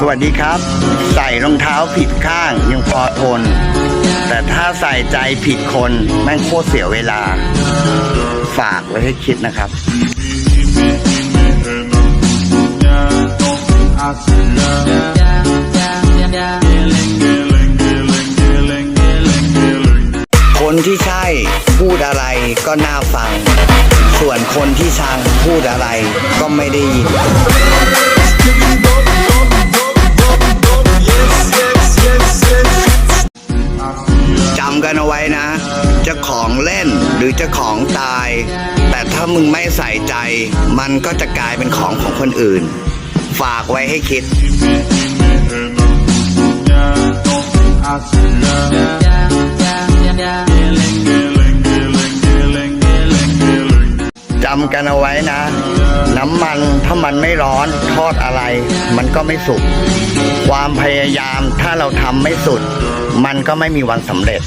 สวัสดีครับ ใส่รองเท้าผิดข้างยังพอทน แต่ถ้าใส่ใจผิดคนแม่งโคตรเสียเวลา ฝากไว้ให้คิดนะครับ คนที่ใช่พูดอะไรก็น่าฟัง ส่วนคนที่ชังพูดอะไรก็ไม่ได้ยิน กันเอาไว้นะ จะของเล่นหรือจะของตาย แต่ถ้ามึงไม่ใส่ใจ มันก็จะกลายเป็นของของคนอื่น ฝากไว้ให้คิด จำกันเอาไว้นะ น้ำมันถ้ามันไม่ร้อนทอดอะไร มันก็ไม่สุกความพยายามถ้าเราทำไม่สุด มันก็ไม่มีวันสำเร็จ